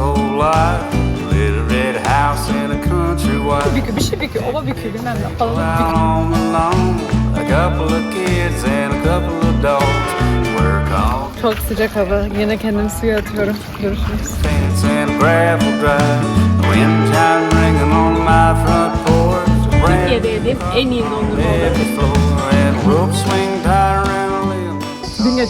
old life. Lit a red house in a country. Bükü, bir şey bükü, ova bükü bilmem ne falan. Out on the lawn, a couple of kids and a couple of dogs. Work on Çok sıcak hava. Yine kendimi suya atıyorum. Görüşürüz. fence and a gravel drive. Wind chime ringing on my front porch. A brand Türkiye'de yediğim en iyi dondurma floor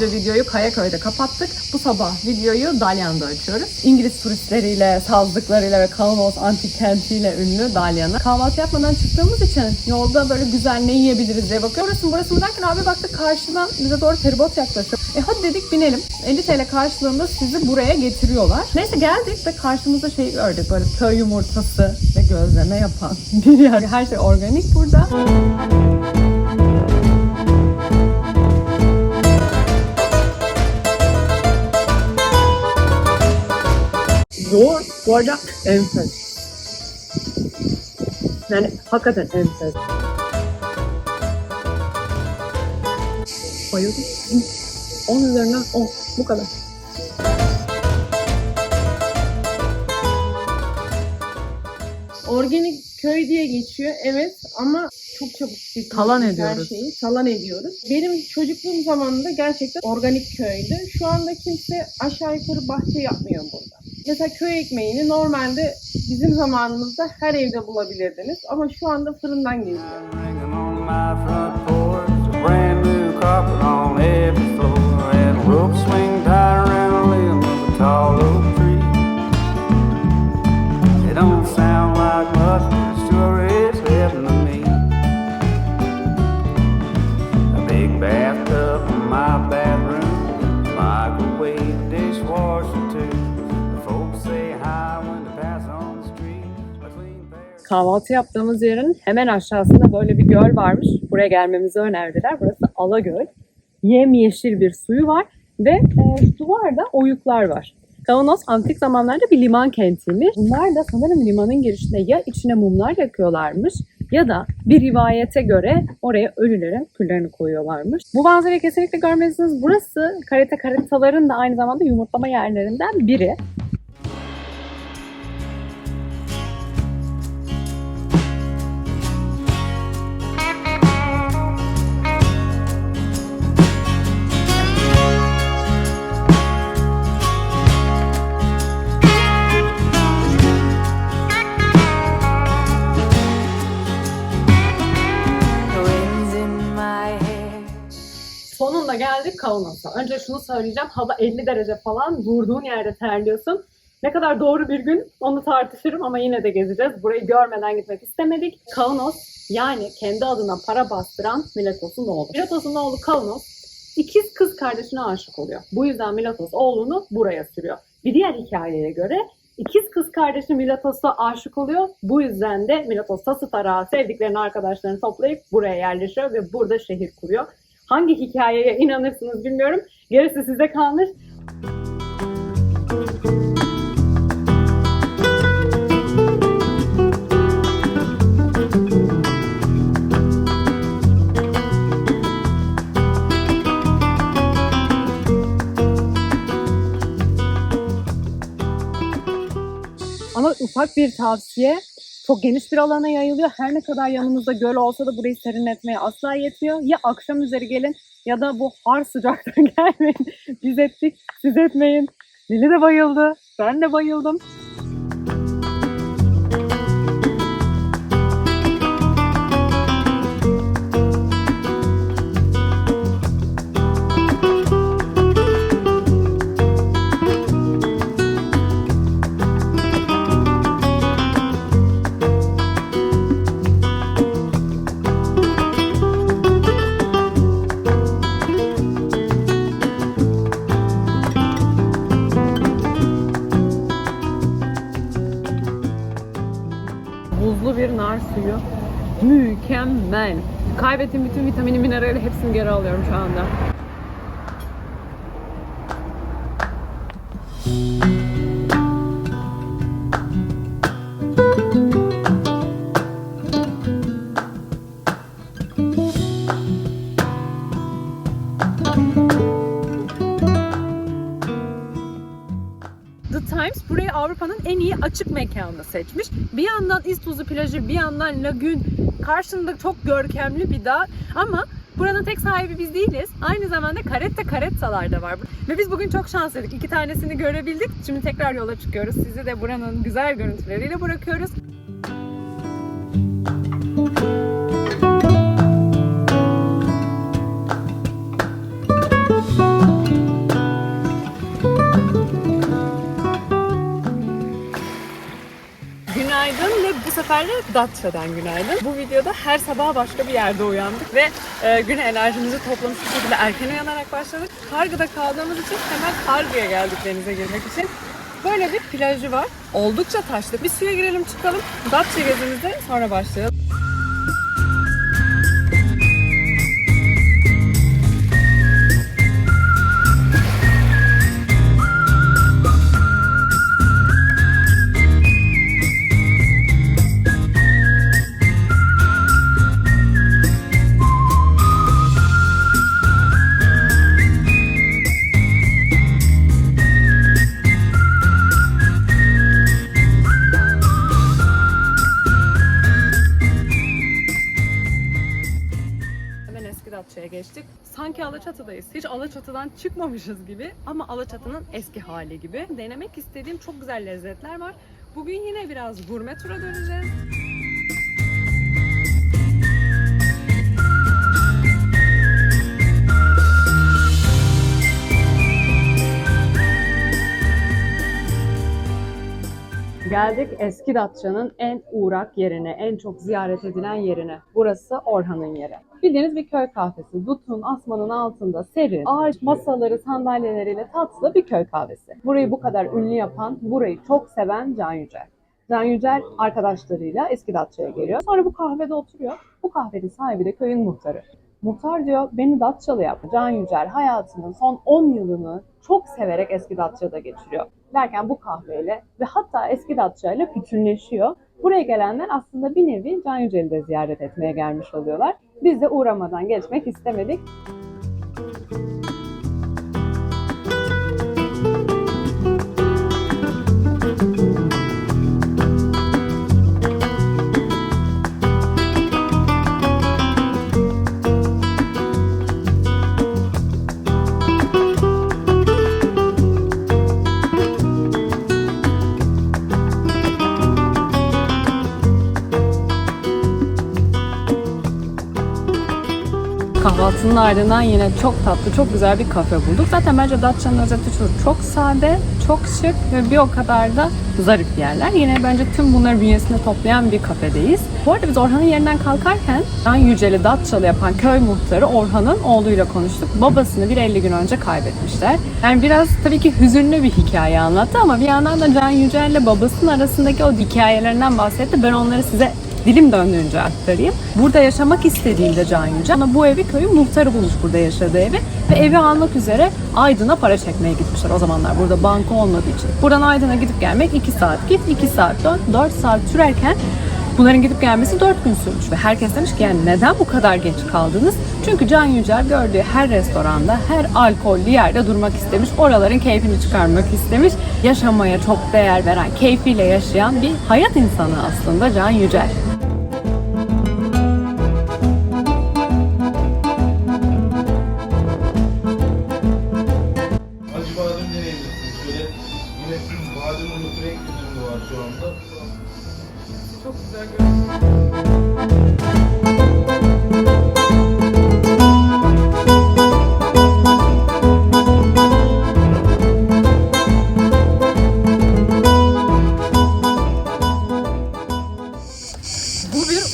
Dün videoyu Kayaköy'de kapattık. Bu sabah videoyu Dalyan'da açıyoruz. İngiliz turistleriyle, sazlıklarıyla ve Kaunos antik kentiyle ünlü Dalyan'ı. Kahvaltı yapmadan çıktığımız için yolda böyle güzel ne yiyebiliriz diye bakıyoruz. Burası mı burası mı derken abi baktık karşıdan bize doğru feribot yaklaşıyor. E hadi dedik binelim. 50 TL karşılığında sizi buraya getiriyorlar. Neyse geldik ve karşımızda şey gördük böyle köy yumurtası ve gözleme yapan bir yer. Her şey organik burada. Bu arada enfes. Yani hakikaten enfes. Bayıldım. 10 üzerinden 10. Bu kadar. Organik köy diye geçiyor evet ama çok çabuk tüketiyoruz Talan her ediyoruz. şeyi. Talan ediyoruz. Benim çocukluğum zamanında gerçekten organik köydü. Şu anda kimse aşağı yukarı bahçe yapmıyor burada. Mesela köy ekmeğini normalde bizim zamanımızda her evde bulabilirdiniz ama şu anda fırından geliyor. Ringing on my front porch, Kahvaltı yaptığımız yerin hemen aşağısında böyle bir göl varmış. Buraya gelmemizi önerdiler. Burası Alagöl. Yemyeşil bir suyu var ve e, duvarda oyuklar var. Kaunos antik zamanlarda bir liman kentiymiş. Bunlar da sanırım limanın girişinde ya içine mumlar yakıyorlarmış ya da bir rivayete göre oraya ölülerin küllerini koyuyorlarmış. Bu manzarayı kesinlikle görmelisiniz. Burası karate karataların da aynı zamanda yumurtlama yerlerinden biri. Sonunda geldik Kaunos'a. Önce şunu söyleyeceğim. Hava 50 derece falan. Durduğun yerde terliyorsun. Ne kadar doğru bir gün onu tartışırım ama yine de gezeceğiz. Burayı görmeden gitmek istemedik. Kaunos yani kendi adına para bastıran Miletos'un oğlu. Miletos'un oğlu Kaunos ikiz kız kardeşine aşık oluyor. Bu yüzden Miletos oğlunu buraya sürüyor. Bir diğer hikayeye göre ikiz kız kardeşi Miletos'a aşık oluyor. Bu yüzden de Miletos tası tarağı sevdiklerini arkadaşlarını toplayıp buraya yerleşiyor ve burada şehir kuruyor. Hangi hikayeye inanırsınız bilmiyorum. Gerisi size kalmış. Ama ufak bir tavsiye. Çok geniş bir alana yayılıyor. Her ne kadar yanımızda göl olsa da burayı serinletmeye asla yetmiyor. Ya akşam üzeri gelin ya da bu har sıcakta gelmeyin. Biz ettik, siz etmeyin. Lili de bayıldı. Ben de bayıldım. Suyu. Mükemmel. Kaybettiğim bütün vitamini, minerali hepsini geri alıyorum şu anda. Times burayı Avrupa'nın en iyi açık mekanını seçmiş. Bir yandan İztuzu plajı, bir yandan lagün, karşında çok görkemli bir dağ ama Buranın tek sahibi biz değiliz. Aynı zamanda karette karettalar da var. Ve biz bugün çok şanslıydık. İki tanesini görebildik. Şimdi tekrar yola çıkıyoruz. Sizi de buranın güzel görüntüleriyle bırakıyoruz. Sefer de Datça'dan günaydın. Bu videoda her sabah başka bir yerde uyandık ve e, güne enerjimizi toplamış bir şekilde erken uyanarak başladık. Kargı'da kaldığımız için hemen Kargı'ya geldik denize girmek için. Böyle bir plajı var. Oldukça taşlı. Bir suya girelim çıkalım. Datça gezimize sonra başlayalım. Alaçatı'dan çıkmamışız gibi ama Alaçatı'nın eski hali gibi. Denemek istediğim çok güzel lezzetler var. Bugün yine biraz gurme tura döneceğiz. Geldik eski Datça'nın en uğrak yerine, en çok ziyaret edilen yerine. Burası Orhan'ın yeri. Bildiğiniz bir köy kahvesi. Dutun, asmanın altında serin, ağaç masaları, sandalyeleriyle tatlı bir köy kahvesi. Burayı bu kadar ünlü yapan, burayı çok seven Can Yücel. Can Yücel arkadaşlarıyla eski Datça'ya geliyor. Sonra bu kahvede oturuyor. Bu kahvenin sahibi de köyün muhtarı. Muhtar diyor beni Datçalı yap. Can Yücel hayatının son 10 yılını çok severek eski Datça'da geçiriyor. Derken bu kahveyle ve hatta eski Datça ile bütünleşiyor. Buraya gelenler aslında bir nevi Can Yücel'i de ziyaret etmeye gelmiş oluyorlar. Biz de uğramadan geçmek istemedik. Kahvaltının ardından yine çok tatlı, çok güzel bir kafe bulduk. Zaten bence Datça'nın özeti şu, çok sade, çok şık ve bir o kadar da zarif yerler. Yine bence tüm bunları bünyesinde toplayan bir kafedeyiz. Bu arada biz Orhan'ın yerinden kalkarken Can Yücel'i Datçalı yapan köy muhtarı Orhan'ın oğluyla konuştuk. Babasını bir 50 gün önce kaybetmişler. Yani biraz tabii ki hüzünlü bir hikaye anlattı ama bir yandan da Can Yücel'le babasının arasındaki o hikayelerinden bahsetti. Ben onları size dilim döndüğünce aktarayım. Burada yaşamak istediğinde Can Yücel ama bu evi köyün muhtarı bulmuş burada yaşadığı evi ve evi almak üzere Aydın'a para çekmeye gitmişler o zamanlar burada banka olmadığı için. Buradan Aydın'a gidip gelmek 2 saat git 2 saat dön 4 saat sürerken Bunların gidip gelmesi 4 gün sürmüş ve herkes demiş ki yani neden bu kadar geç kaldınız? Çünkü Can Yücel gördüğü her restoranda, her alkollü yerde durmak istemiş. Oraların keyfini çıkarmak istemiş. Yaşamaya çok değer veren, keyfiyle yaşayan bir hayat insanı aslında Can Yücel. Badem nereye gidiyorsunuz? Şöyle yine badem unu frek dönemi var şu anda. Çok güzel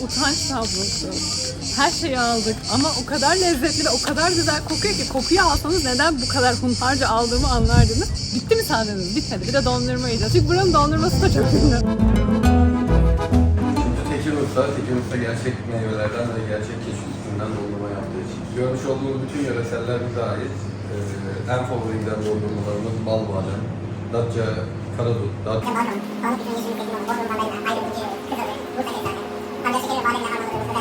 utanç tablosu. Her şeyi aldık ama o kadar lezzetli ve o kadar güzel kokuyor ki kokuyu alsanız neden bu kadar hunharca aldığımı anlardınız. Bitti mi sandınız? Bitmedi. Bir de dondurma yiyeceğiz. Çünkü buranın dondurması da çok ünlü. Tekin Usta gerçek meyvelerden ve gerçek keşif üstünden dondurma yaptığı için. Görmüş olduğunuz bütün yöreseller bize ait. Ee, en favorimden dondurmalarımız bal badem, Datça karadut, Datça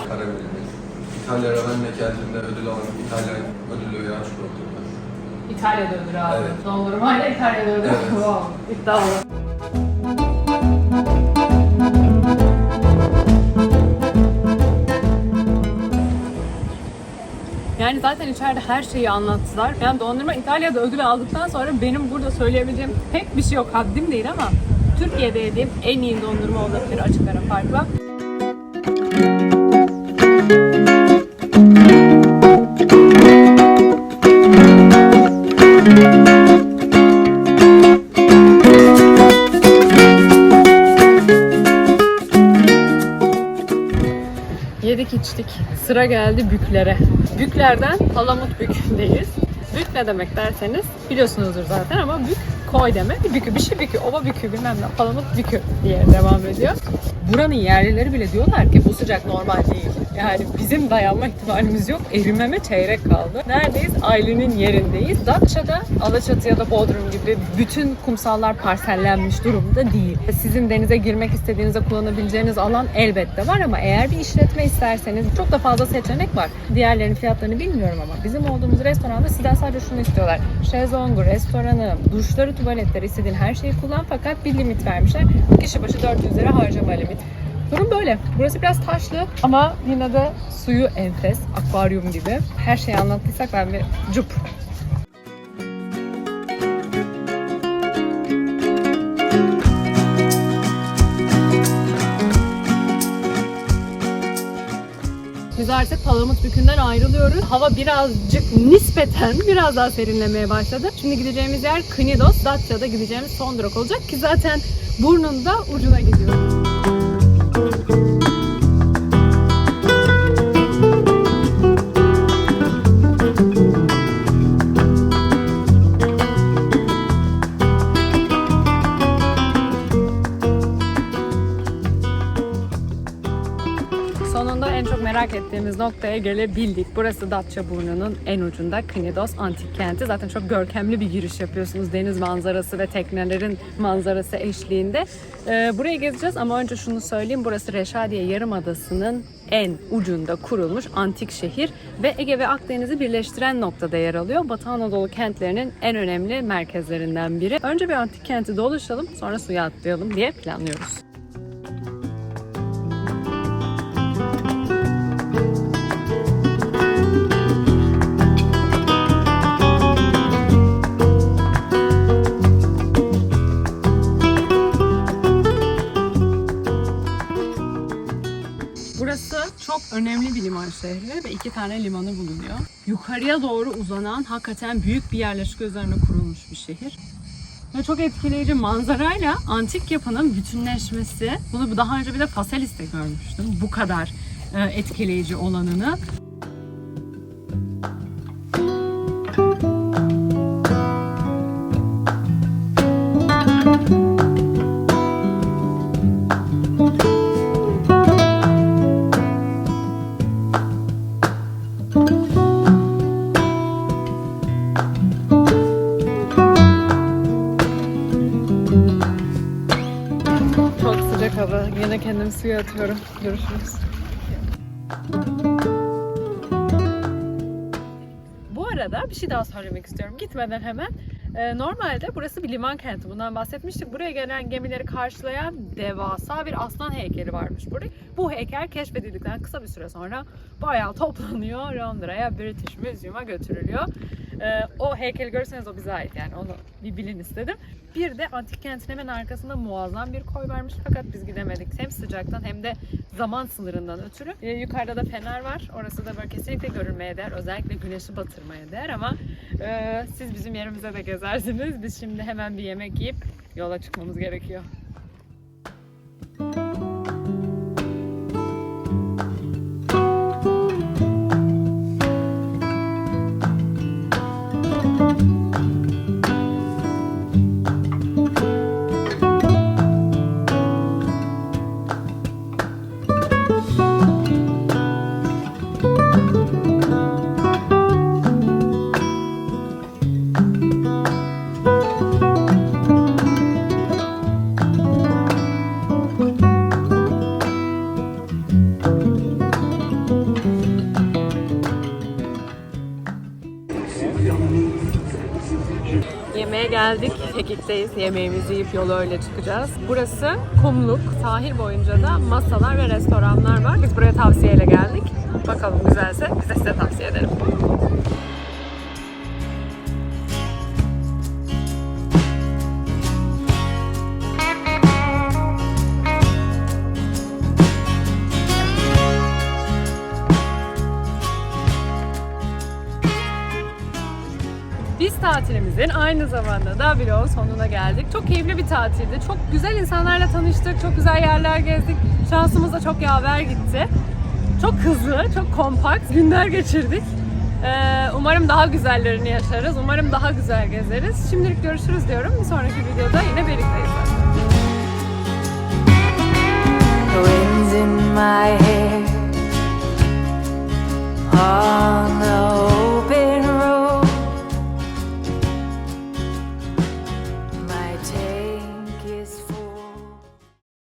karamelimiz. İtalya Ravenna kentinde ödül alan İtalyan ödüllü yağ çikolatalar. İtalya'da ödül abi. Evet. Dondurmayla İtalya'da ödül. Evet. Wow, iddialı. Zaten içeride her şeyi anlattılar. Yani dondurma İtalya'da ödül aldıktan sonra benim burada söyleyebileceğim pek bir şey yok. Haddim değil ama Türkiye'de yediğim en iyi dondurma olabilir açık ara farkla. Yedik içtik. Sıra geldi büklere. Büklerden Palamut Bük'ündeyiz. Bük ne demek derseniz biliyorsunuzdur zaten ama bük koy demek. Bükü bir şey bükü, ova bükü bilmem ne Palamut Bükü diye devam ediyor. Buranın yerlileri bile diyorlar ki bu sıcak normal değil. Yani bizim dayanma ihtimalimiz yok. Erimeme çeyrek kaldı. Neredeyiz? Ailenin yerindeyiz. Datça'da, Alaçatı ya da Bodrum gibi bütün kumsallar parsellenmiş durumda değil. Sizin denize girmek istediğinizde kullanabileceğiniz alan elbette var ama eğer bir işletme isterseniz çok da fazla seçenek var. Diğerlerinin fiyatlarını bilmiyorum ama bizim olduğumuz restoranda sizden sadece şunu istiyorlar. Şezlongu, restoranı, duşları, tuvaletleri istediğin her şeyi kullan fakat bir limit vermişler. Kişi başı 400 lira harcama limit. Durum böyle. Burası biraz taşlı ama yine de suyu enfes, akvaryum gibi. Her şeyi anlattıysak ben bir cup. Biz artık Palamut Bükü'nden ayrılıyoruz. Hava birazcık nispeten biraz daha serinlemeye başladı. Şimdi gideceğimiz yer Knidos. Datça'da gideceğimiz son durak olacak ki zaten burnun da ucuna gidiyor. Merak ettiğimiz noktaya gelebildik. Burası Datçaburnu'nun en ucunda Knidos Antik Kenti. Zaten çok görkemli bir giriş yapıyorsunuz. Deniz manzarası ve teknelerin manzarası eşliğinde. Ee, burayı gezeceğiz ama önce şunu söyleyeyim. Burası Reşadiye Yarımadası'nın en ucunda kurulmuş antik şehir ve Ege ve Akdeniz'i birleştiren noktada yer alıyor. Batı Anadolu kentlerinin en önemli merkezlerinden biri. Önce bir antik kenti dolaşalım sonra suya atlayalım diye planlıyoruz. Liman şehri ve iki tane limanı bulunuyor. Yukarıya doğru uzanan hakikaten büyük bir yerleşik üzerine kurulmuş bir şehir. Ve çok etkileyici manzarayla antik yapının bütünleşmesi. Bunu daha önce bir de Faselis'te görmüştüm. Bu kadar e, etkileyici olanını. Sıcak. Yine kendimi suya atıyorum. Görüşürüz. Bu arada bir şey daha söylemek istiyorum. Gitmeden hemen. Ee, normalde burası bir liman kenti. Bundan bahsetmiştik. Buraya gelen gemileri karşılayan devasa bir aslan heykeli varmış burada. Bu heykel keşfedildikten kısa bir süre sonra bayağı toplanıyor. Londra'ya British Museum'a götürülüyor. Ee, o heykeli görürseniz o bize ait yani onu bir bilin istedim. Bir de antik kentin hemen arkasında muazzam bir koy varmış fakat biz gidemedik. Hem sıcaktan hem de zaman sınırından ötürü. Ee, yukarıda da fener var. Orası da böyle kesinlikle görülmeye değer. Özellikle güneşi batırmaya değer ama e, siz bizim yerimize de gezersiniz. Biz şimdi hemen bir yemek yiyip yola çıkmamız gerekiyor. Yemeğe Kekik'teyiz. Yemeğimizi yiyip yola öyle çıkacağız. Burası kumluk. Sahil boyunca da masalar ve restoranlar var. Biz buraya tavsiyeyle geldik. Bakalım güzelse biz de size tavsiye ederim. Tatilimizin aynı zamanda da vlogun sonuna geldik. Çok keyifli bir tatildi. Çok güzel insanlarla tanıştık. Çok güzel yerler gezdik. Şansımız da çok yaver gitti. Çok hızlı, çok kompakt günler geçirdik. Ee, umarım daha güzellerini yaşarız. Umarım daha güzel gezeriz. Şimdilik görüşürüz diyorum. Bir sonraki videoda yine birlikteyiz. winds in my hair, all of